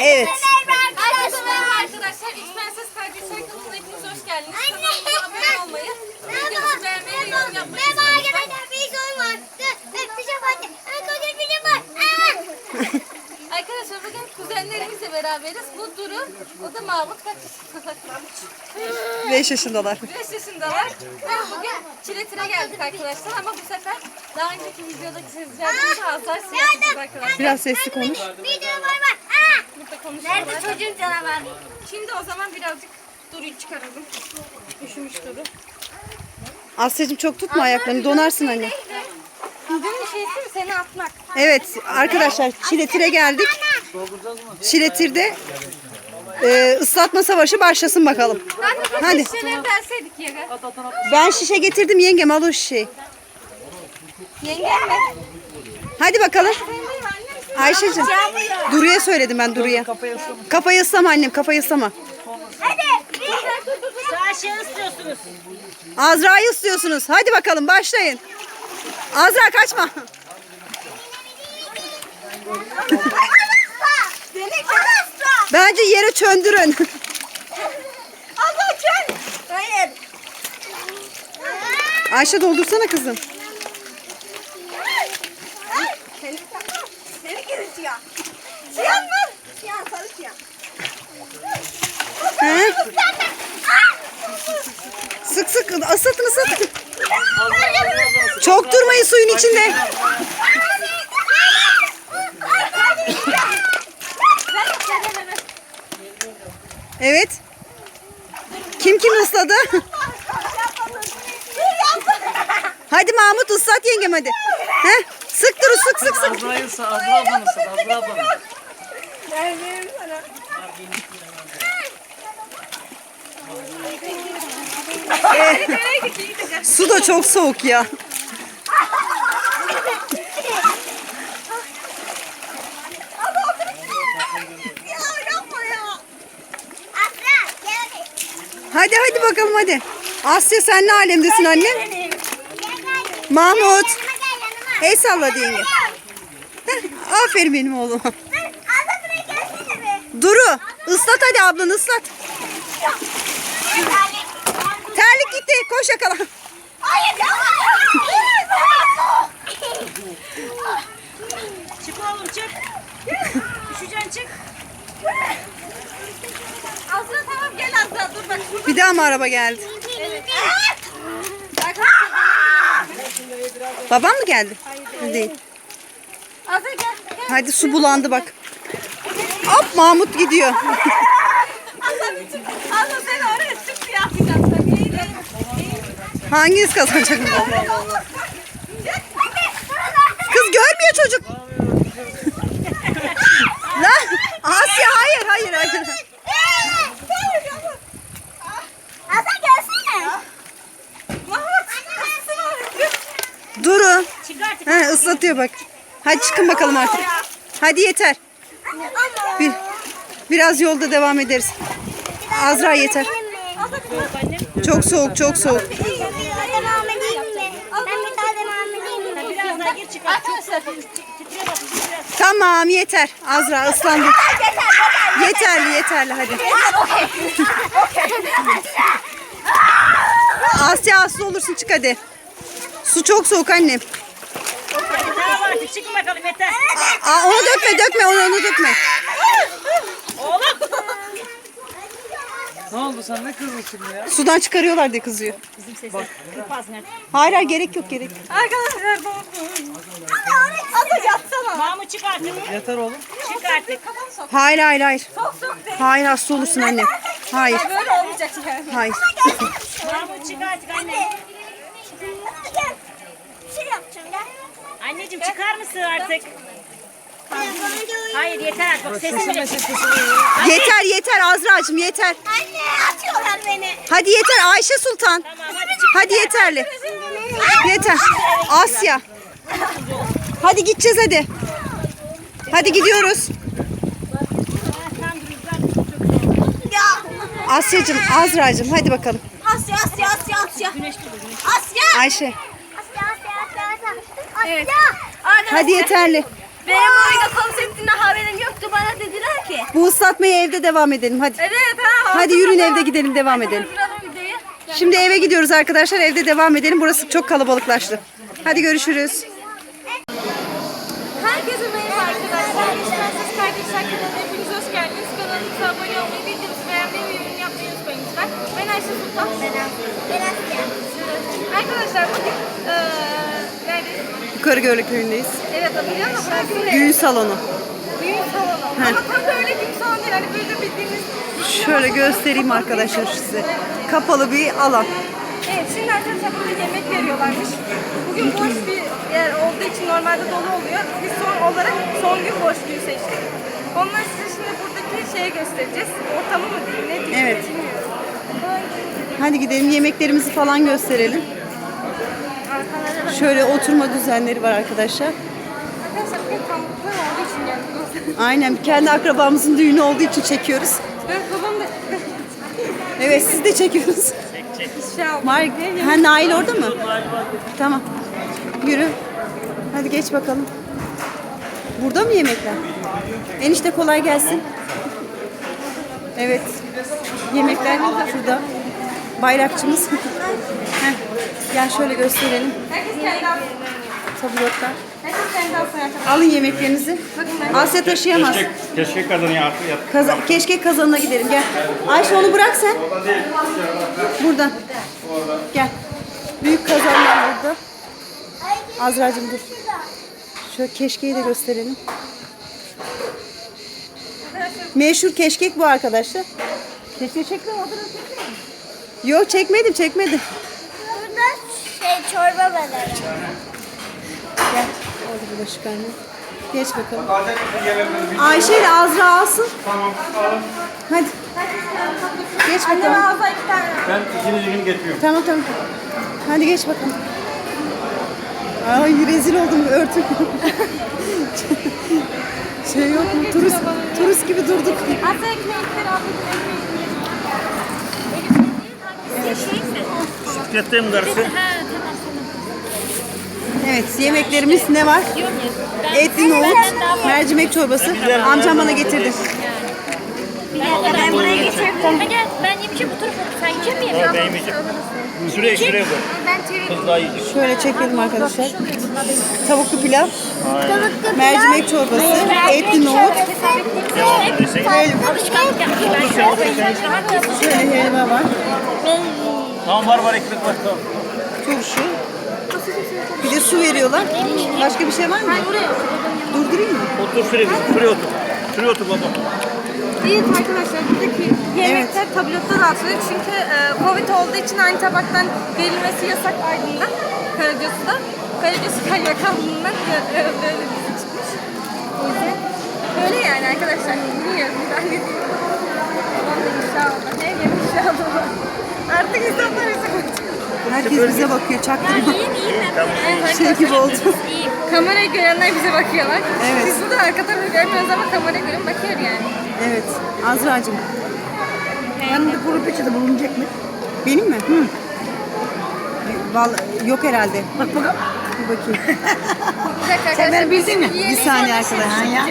Evet. Merhaba arkadaşlar. Prenses Kardeşler kanalına hepiniz hoş geldiniz. Kanalımıza abone olmayı, videomuzu beğenmeyi ve yorum yapmayı Merhaba arkadaşlar bir sorun var. Bir şey var. Arkadaşlar bir şey var. Aa! Arkadaşlar bugün kuzenlerimizle beraberiz. Bu Duru, o da Mahmut. Kaç yaşındalar? 5 yaşındalar. 5 yaşındalar. Ve bugün Çiletir'e geldik arkadaşlar ama bu sefer daha önceki videodaki seyircilerimiz azar siyah arkadaşlar. Biraz sesli konuş. Sorun var var. Burada konuşuyorlar. Nerede çocuğun canavar? Şimdi o zaman birazcık Duru'yu çıkaralım. Üşümüş Duru. Asya'cığım çok tutma ayaklarını donarsın anne. Videonun şeysi mi seni atmak? Evet arkadaşlar Çiletir'e geldik. Çiletir'de e, ıslatma savaşı başlasın bakalım. Hadi. Ben şişe getirdim yengem al o şişeyi. Yengem mi? Hadi bakalım. Ayşe'cim. Duru'ya söyledim ben Duru'ya. Kafayı ıslama annem kafayı ıslama. Hadi. Sağ şey istiyorsunuz. Azra'yı ıslıyorsunuz. Hadi bakalım başlayın. Azra kaçma. Bence yere çöndürün. Allah çön. Hayır. Ayşe doldursana kızım. Seni Seni geri siyah. Siyah mı? Siyah sarı siyah. He? Sık sık ısıtın ısıtın. Çok durmayın suyun içinde. Mahmut ıslat yengem hadi. He? Sık dur sık sık sık. Azra'yı sağ, Azra ablanı sağ, Azra ablanı. Su da çok soğuk ya. Hadi. Hadi bakalım hadi. Asya sen ne alemdesin annem? Mahmut. El salladı yenge. Heh, Aferin benim oğluma. Dur, Abla buraya gelsene be. Duru ıslat hadi ablanı ıslat. Terlik gitti koş yakala. Çık oğlum çık. Üşüyeceksin çık. Azra tamam gel Azra dur bak. Bir daha mı araba geldi? Babam mı geldi? Değil. Azra gel. gel. Hadi su bulandı bak. Hop Mahmut gidiyor. Azra seni oraya çık diye atacağım. Bak, eğil, eğil. Eğil. Hanginiz kazanacak? Kız görmüyor çocuk. Lan Asya hayır hayır hayır. Asla gelsene. Duru. Çık artık. He ıslatıyor bak. Hadi çıkın bakalım artık. Hadi yeter. Bir, biraz yolda devam ederiz. Azra yeter. Çok soğuk çok soğuk. Tamam yeter. Azra ıslandı. Yeterli yeterli hadi. Asya hasta olursun çık hadi. Su çok soğuk annem. Artık çıkın bakalım yeter. Aa, onu dökme dökme onu, onu dökme. Oğlum. Ne oldu sen ne kızdın şimdi ya? Sudan çıkarıyorlar diye kızıyor. Bizim sesler. Kırpaz nerede? Hayır hayır gerek yok gerek yok. arkadaşlar doğru. Azra yatsana. Mahmut çık artık. Yeter oğlum. Çık artık. Hayır hayır hayır. Çok soğuk değil. Hayır hasta olursun annem. Hayır Böyle olmayacak yani. hayır. Mahmut çık artık anne. Gel. Yapacağım gel. Anneciğim çıkar mısın artık? Hayır. Yeter artık. Bak sesim bile Yeter yeter Azra'cığım yeter. Anne atıyorlar beni. Hadi yeter Ayşe Sultan. Tamam hadi çık. Hadi yeterli. Yeter. Asya. Hadi gideceğiz hadi. Hadi gidiyoruz. Asya'cığım, Azra'cığım hadi bakalım. Asya Asya Asya Asya. Asya. Ayşe. Asya Asya Asya Asya. Evet. Asya. Hadi yeterli. Benim oyunda konseptinden haberim yoktu. Bana dediler ki. Bu ıslatmaya evde devam edelim hadi. Evet ha. Hadi yürüyün evde gidelim devam edelim. Şimdi eve gidiyoruz arkadaşlar. Evde devam edelim. Burası çok kalabalıklaştı. Hadi görüşürüz. Herkese merhaba arkadaşlar. İşlensiz Kardeşler kanalına hepiniz hoş geldiniz. Kanalımıza abone olmayı, videomuzu beğenmeyi ve yorum yapmayı unutmayın lütfen. Ben Ayşe Sultan. Ben Asya. Arkadaşlar bugün eee Görlü köyündeyiz. Evet hatırlıyor musun? Burası ne? Düğün salonu. Düğün salonu. Heh. Ama tam da öyle düğün salonu değil. Hani böyle bildiğiniz... Şöyle göstereyim arkadaşlar size. Kapalı bir alan. Evet şimdi arkadaşlar burada yemek veriyorlarmış. Bugün boş bir yer olduğu için normalde dolu oluyor. Biz son olarak son gün boş gün seçtik. Ondan size şimdi buradaki şeyi göstereceğiz. Ortamı mı diyeyim ne diyeyim Evet. bilmiyorum. Hadi gidelim yemeklerimizi falan gösterelim. Şöyle oturma düzenleri var arkadaşlar. Arkadaşlar bugün tanıdıklar olduğu için geldik. Aynen kendi akrabamızın düğünü olduğu için çekiyoruz. Ben babam da Evet siz de çekiyoruz. şey aldı. Var. Ha Nail orada mı? Tamam. Yürü. Hadi geç bakalım. Burada mı yemekler? Enişte kolay gelsin. Evet. Yemekler şurada. Bayrakçımız. Heh. Gel şöyle gösterelim. Herkes kendi. Tabulotlar. Alın yemeklerinizi. Asya taşıyamaz. Keşke, keşke kadını yat, yat. Kaza, keşke kazanına gidelim. Gel. Ayşe onu bırak sen. Buradan. Gel. Büyük kazanlar burada. Azra'cığım dur. Şöyle keşkeyi de gösterelim. Meşhur keşkek bu arkadaşlar. Keşke çektim o Yok çekmedim çekmedim. Burada şey çorba var. Gel. Orada bulaşık anne. Geç bakalım. Ayşe ile Azra alsın. tamam alın. Hadi. Geç Annem bakalım. ağza iki tane. Ben ikinci gün getiriyorum. Tamam tamam. Hadi geç bakalım. Ay rezil oldum örtük. şey yok mu? Turist, turist gibi durduk. Asya ekmekleri aldık. Getireyim karısı. Evet yemeklerimiz ne var? Etli nohut, mercimek çorbası. Amcam bana getirdi. Ben buraya geçebilirim. Ben yemişim bu tarafa. Sen yiyecek misin? Ben yemeyeceğim. Şuraya şuraya koy. Ben. Kız daha yiyecek. Şöyle çekelim arkadaşlar. Tavuklu pilav, mercimek çorbası, etli nohut, yapmış. Ben şöyle şöyle helva var, Tamam var var ekmek var tamam. turşu. Bir de su veriyorlar. Başka bir şey var mı? Durdurayım mı? Otur şuraya, şuraya otur. Şuraya otur baba. Evet arkadaşlar buradaki yemekler tablotta dağıtılıyor çünkü e, Covid olduğu için aynı tabaktan verilmesi yasak Aydın'da, Karagöz'de. Karagöz Kaymakamlığı'ndan e, e, böyle bir şey çıkmış. O yüzden öyle yani arkadaşlar. Bilmiyorum ben inşallah. Ne yemiş inşallah. Artık insanlar bize bakıyor. Herkes bize bakıyor çaktırma. iyiyim iyiyim ben. Evet, Şey gibi oldu. İyiyim. Kamerayı görenler bize bakıyorlar. Evet. Biz burada arka tarafı görmüyoruz ama kamera görün bakıyor yani. Evet. Azra'cığım. Yanında kuru peçete bulunacak mı? Benim mi? Hı. Vallahi yok herhalde. Bak bakalım. Bir bakayım. Bir dakika arkadaşlar. bildin mi? Bir saniye arkadaşlar. ya.